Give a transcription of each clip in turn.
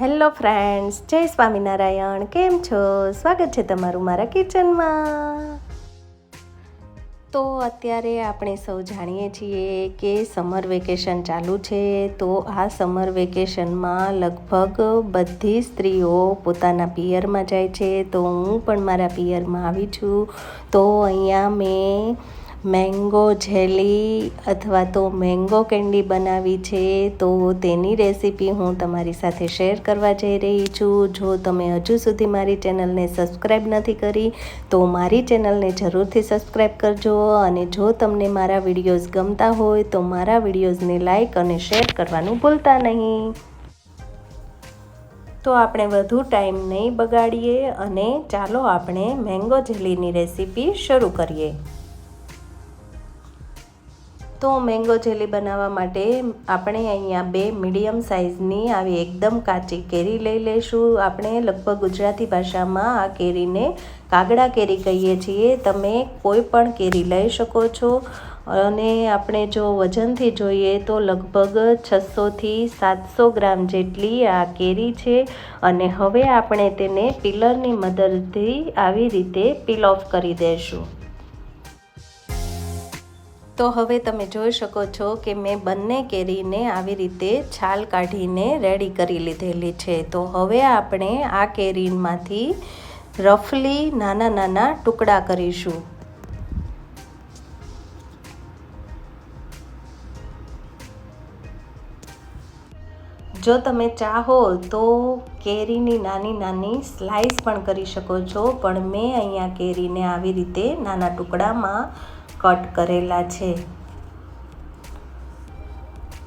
Hello friends, જય સ્વામિનારાયણ. કેમ છો? સ્વાગત છે તમારું મારા કિચનમાં. તો અત્યારે આપણે સૌ જાણીએ છીએ કે સમર વેકેશન ચાલુ છે, તો આ સમર વેકેશનમાં લગભગ બધી સ્ત્રીઓ પોતાના પિયરમાં જાય છે. તો હું પણ મારા પિયરમાં આવી છું. તો અહીંયા મેં મેંગો જેલી અથવા તો મેંગો કેન્ડી બનાવી છે, તો તેની રેસીપી હું તમારી સાથે શેર કરવા જઈ રહી છું. જો તમે હજુ સુધી મારી ચેનલને સબસ્ક્રાઈબ નથી કરી, તો મારી ચેનલને જરૂરથી સબસ્ક્રાઈબ કરજો અને જો તમને મારા વિડીયોઝ ગમતા હોય, તો મારા વિડીયોઝને લાઈક અને શેર કરવાનું ભૂલતા નહીં. તો આપણે વધુ ટાઈમ નહીં બગાડીએ અને ચાલો આપણે મેંગો જેલીની રેસીપી શરૂ કરીએ. તો મેંગો જેલી બનાવવા માટે આપણે અહીંયા બે મીડિયમ સાઇઝની આવી એકદમ કાચી કેરી લઈ લઈશું. આપણે લગભગ ગુજરાતી ભાષામાં આ કેરીને કાગડા કેરી કહીએ છીએ. તમે કોઈ પણ કેરી લઈ શકો છો. અને આપણે જો વજનથી જોઈએ તો લગભગ છસોથી સાતસો ગ્રામ જેટલી આ કેરી છે. અને હવે આપણે તેને પિલરની મદદથી આવી રીતે પીલ ઓફ કરી દઈશું. તો હવે તમે જોઈ શકો છો કે મેં બંને કેરીને આવી રીતે છાલ કાઢીને રેડી કરી લીધેલી છે. તો હવે આપણે આ કેરીમાંથી રફલી નાના નાના ટુકડા કરીશું. જો તમે ચાહો તો કેરીની નાની નાની સ્લાઈસ પણ કરી શકો છો, પણ મેં અહીંયા કેરીને આવી રીતે નાના ટુકડામાં કટ કરેલા છે.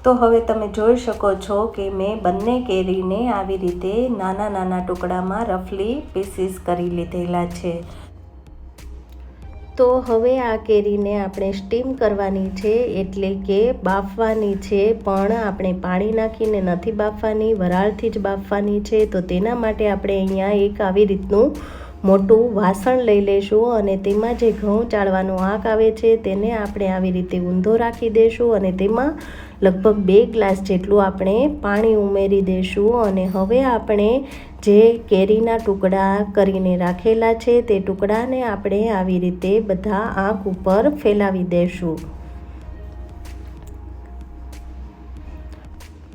તો હવે તમે જોઈ શકો છો કે મેં બંને કેરીને આવી રીતે નાના નાના ટુકડામાં રફલી પીસીસ કરી લીધેલા છે. તો હવે આ કેરીને આપણે સ્ટીમ કરવાની છે એટલે કે બાફવાની છે, પણ આપણે પાણી નાખીને નથી બાફવાની, વરાળથી જ બાફવાની છે. તો તેના માટે આપણે અહીંયા એક આવી રીતનું મોટું વાસણ લઈ લેશું અને તેમાં જે ઘઉં ચાળવાનો આંક આવે છે તેને આપણે આવી રીતે ઊંધો રાખી દઈશું અને તેમાં લગભગ બે ગ્લાસ જેટલું આપણે પાણી ઉમેરી દઈશું અને હવે આપણે જે કેરીના ટુકડા કરીને રાખેલા છે તે ટુકડાને આપણે આવી રીતે બધા આંખ ઉપર ફેલાવી દઈશું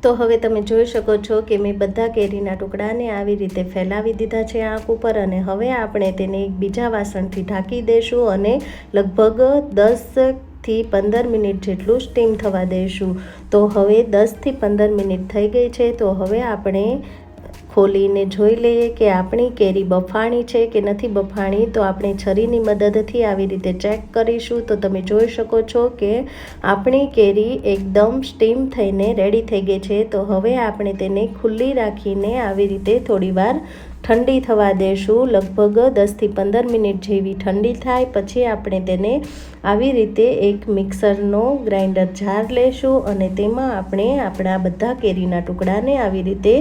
તો હવે તમે જોઈ શકો છો કે મેં બધા કેરીના ટુકડાને આવી રીતે ફેલાવી દીધા છે આંખ ઉપર અને હવે આપણે તેને એક બીજા વાસણથી ઢાંકી દઈશું અને લગભગ દસથી પંદર મિનિટ જેટલું સ્ટીમ થવા દઈશું. તો હવે દસથી પંદર મિનિટ થઈ ગઈ છે, તો હવે આપણે ખોલીને જોઈ લઈએ કે આપણી કેરી બફાણી છે કે નથી બફાણી, તો આપણે છરીની મદદથી આવી રીતે ચેક કરીશું. તો તમે જોઈ શકો છો કે આપણી કેરી એકદમ સ્ટીમ થઈને રેડી થઈ ગઈ છે. તો હવે આપણે તેને ખુલ્લી રાખીને આવી રીતે થોડીવાર ઠંડી થવા દેશું. લગભગ દસથી પંદર મિનિટ જેવી ઠંડી થાય. પછી આપણે તેને આવી રીતે એક મિક્સરનો ગ્રાઇન્ડર જાર લેશું અને તેમાં આપણે આપણા બધા કેરીના ટુકડાને આવી રીતે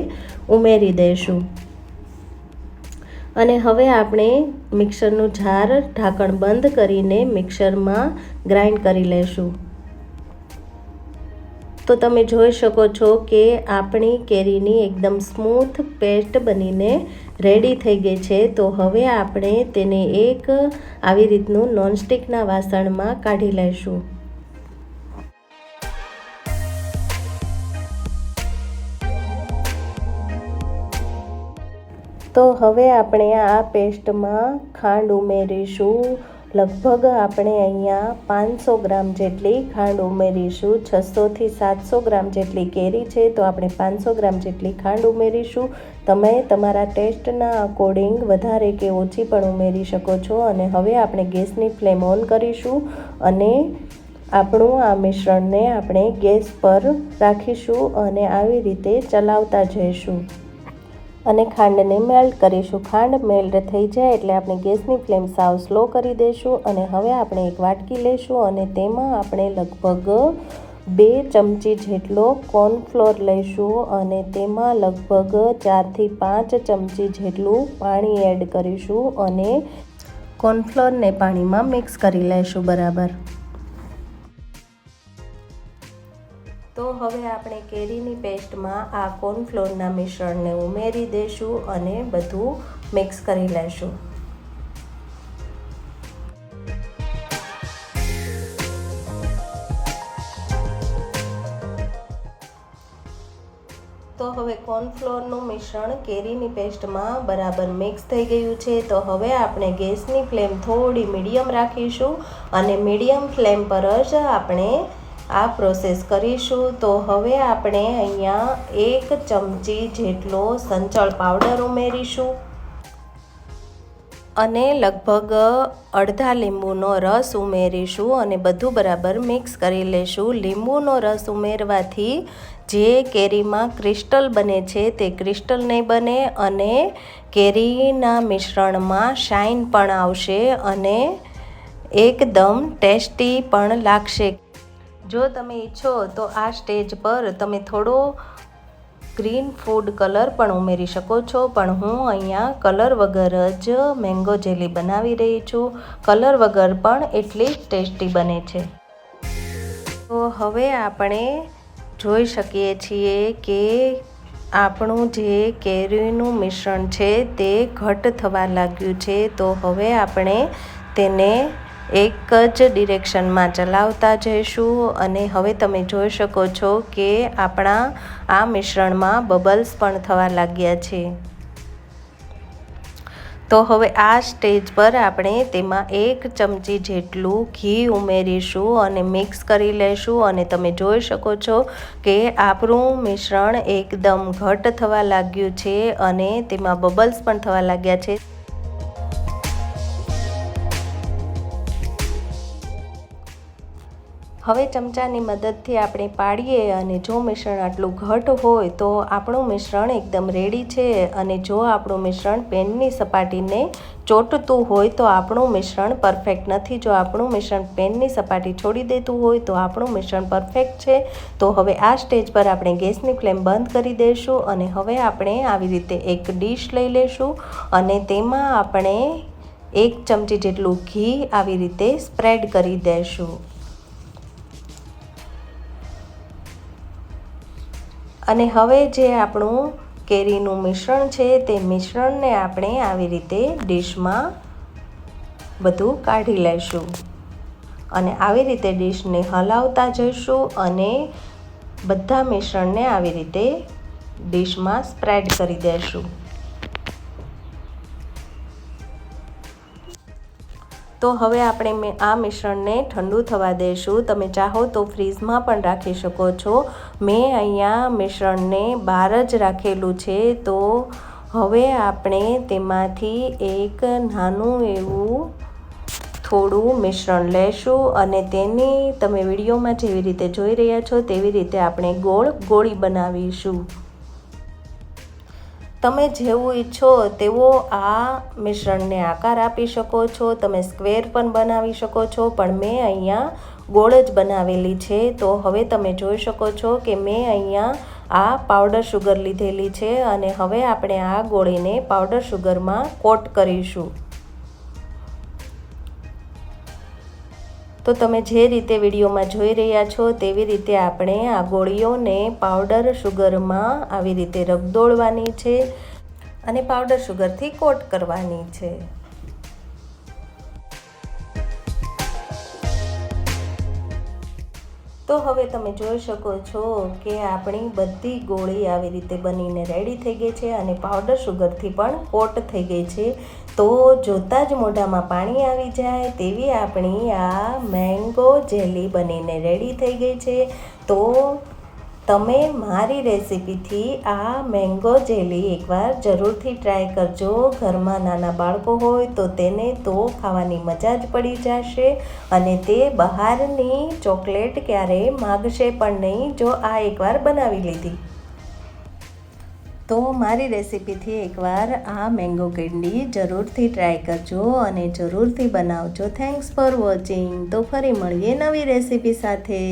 ઉમેરી દઈશું અને હવે આપણે મિક્સરનું જાર ઢાંકણ બંધ કરીને મિક્સરમાં ગ્રાઇન્ડ કરી લઈશું તો તમે જોઈ શકો છો કે આપણી કેરીની એકદમ સ્મૂથ પેસ્ટ બનીને રેડી થઈ ગઈ છે. તો હવે આપણે તેને એક આવી રીતનું નોનસ્ટિકના વાસણમાં કાઢી લઈશું. તો હવે આપણે આ પેસ્ટમાં ખાંડ ઉમેરીશું. લગભગ આપણે અહીંયા પાંચસો ગ્રામ જેટલી ખાંડ ઉમેરીશું, છસોથી સાતસો ગ્રામ જેટલી કેરી છે, તો આપણે પાંચસો ગ્રામ જેટલી ખાંડ ઉમેરીશું. તમે તમારા ટેસ્ટના અકોર્ડિંગ વધારે કે ઓછી પણ ઉમેરી શકો છો અને હવે આપણે ગેસની ફ્લેમ ઓન કરીશું અને આપણું આ મિશ્રણને આપણે ગેસ પર રાખીશું અને આવી રીતે ચલાવતા જઈશું. અને ખાંડને મેલ્ટ કરીશું. ખાંડ મેલ્ટ થઈ જાય એટલે આપણે ગેસની ફ્લેમ સાવ સ્લો કરી દઈશું અને હવે આપણે એક વાટકી લઈશું અને તેમાં આપણે લગભગ બે ચમચી જેટલો કોર્નફ્લોર લઈશું અને તેમાં લગભગ ચારથી પાંચ ચમચી જેટલું પાણી એડ કરીશું અને કોર્નફ્લોરને પાણીમાં મિક્સ કરી લઈશું બરાબર. હવે આપણે કેરીની પેસ્ટમાં આ કોર્નફ્લોરના મિશ્રણને ઉમેરી દઈશું અને બધું મિક્સ કરી લઈશું તો હવે કોર્નફ્લોરનું મિશ્રણ કેરીની પેસ્ટમાં બરાબર મિક્સ થઈ ગયું છે. તો હવે આપણે ગેસની ફ્લેમ થોડી મીડિયમ રાખીશું અને મીડિયમ ફ્લેમ પર જ આપણે આ પ્રોસેસ કરીશું. તો હવે આપણે અહીંયા એક ચમચી જેટલો સંચળ પાવડર ઉમેરીશું. અને લગભગ અડધા લીંબુનો રસ ઉમેરીશું અને બધું બરાબર મિક્સ કરી લેશું. લીંબુનો રસ ઉમેરવાથી જે કેરીમાં ક્રિસ્ટલ બને છે તે ક્રિસ્ટલ નહીં બને અને કેરીના મિશ્રણમાં શાઇન પણ આવશે અને એકદમ ટેસ્ટી પણ લાગશે. જો તમે ઈચ્છો તો આ સ્ટેજ પર તમે થોડો ગ્રીન ફૂડ કલર પણ ઉમેરી શકો છો. પણ હું અહીંયા કલર વગર જ મેંગો જેલી બનાવી રહી છું. કલર વગર પણ એટલી ટેસ્ટી બને છે. તો હવે આપણે જોઈ શકીએ છીએ કે આપણું જે કેરીનું મિશ્રણ છે તે ઘટ થવા લાગ્યું છે. તો હવે આપણે તેને એક જ ડિરેક્શનમાં ચલાવતા જઈશું અને હવે તમે જોઈ શકો છો કે આપણા આ મિશ્રણમાં બબલ્સ પણ થવા લાગ્યા છે. તો હવે આ સ્ટેજ પર આપણે તેમાં એક ચમચી જેટલું ઘી ઉમેરીશું અને મિક્સ કરી લઈશું અને તમે જોઈ શકો છો કે આપણું મિશ્રણ એકદમ ઘટ થવા લાગ્યું છે અને તેમાં બબલ્સ પણ થવા લાગ્યા છે. હવે ચમચાની મદદથી આપણે પાડીએ અને જો મિશ્રણ આટલું ઘટ હોય તો આપણું મિશ્રણ એકદમ રેડી છે અને જો આપણું મિશ્રણ પેનની સપાટીને ચોટતું હોય તો આપણું મિશ્રણ પરફેક્ટ નથી. જો આપણું મિશ્રણ પેનની સપાટી છોડી દેતું હોય તો આપણું મિશ્રણ પરફેક્ટ છે. તો હવે આ સ્ટેજ પર આપણે ગેસની ફ્લેમ બંધ કરી દઈશું અને હવે આપણે આવી રીતે એક ડીશ લઈ લઈશું અને તેમાં આપણે એક ચમચી જેટલું ઘી આવી રીતે સ્પ્રેડ કરી દઈશું અને હવે જે આપણું કેરીનું મિશ્રણ છે, તે મિશ્રણને આપણે આવી રીતે ડીશમાં બધું કાઢી લઈશું અને આવી રીતે ડીશને હલાવતા જઈશું અને બધા મિશ્રણને આવી રીતે ડીશમાં સ્પ્રેડ કરી દઈશું તો હવે આપણે આ મિશ્રણને ઠંડુ થવા દઈશું તમે ચાહો તો ફ્રીઝમાં પણ રાખી શકો છો. મેં અહીંયા મિશ્રણને બહાર જ રાખેલું છે. તો હવે આપણે તેમાંથી એક નાનું એવું થોડું મિશ્રણ લેશું અને તેની તમે વિડીયોમાં જેવી રીતે જોઈ રહ્યા છો, તેવી રીતે આપણે ગોળ ગોળી બનાવીશું. તમે જેવું ઈચ્છો તેવો આ મિશ્રણને આકાર આપી શકો છો. તમે સ્ક્વેર પણ બનાવી શકો છો, પણ મેં અહીંયા ગોળ જ બનાવેલી છે. તો હવે તમે જોઈ શકો છો કે મેં અહીંયા આ પાવડર શુગર લીધેલી છે અને હવે આપણે આ ગોળીને પાવડર શુગરમાં કોટ કરીશું. તો તમે જે રીતે વિડીયોમાં જોઈ રહ્યા છો તેવી રીતે આપણે આ ગોળીઓને પાવડર શુગરમાં આવી રીતે રગદોળવાની છે અને પાવડર શુગરથી કોટ કરવાની છે. તો હવે તમે જોઈ શકો છો કે આપણી બધી ગોળી આવી રીતે બનીને રેડી થઈ ગઈ છે અને પાવડર શુગરથી પણ કોટ થઈ ગઈ છે. તો જોતાં જ મોઢામાં પાણી આવી જાય તેવી આપણી આ મેંગો જેલી બનીને રેડી થઈ ગઈ છે. તો તમે મારી રેસીપીથી આ મેંગો જેલી એકવાર જરૂરથી ટ્રાય કરજો. ઘરમાં નાના બાળકો હોય તો તેને તો ખાવાની મજા જ પડી જશે અને તે બહારની ચોકલેટ ક્યારેય માગશે પણ નહીં, જો આ એકવાર બનાવી લીધી. તો મારી રેસીપીથી એકવાર આ મેંગો કેન્ડી જરૂરથી ટ્રાય કરજો અને જરૂરથી બનાવજો. થેન્ક્સ ફોર વોચિંગ તો ફરી મળીએ નવી રેસીપી સાથે.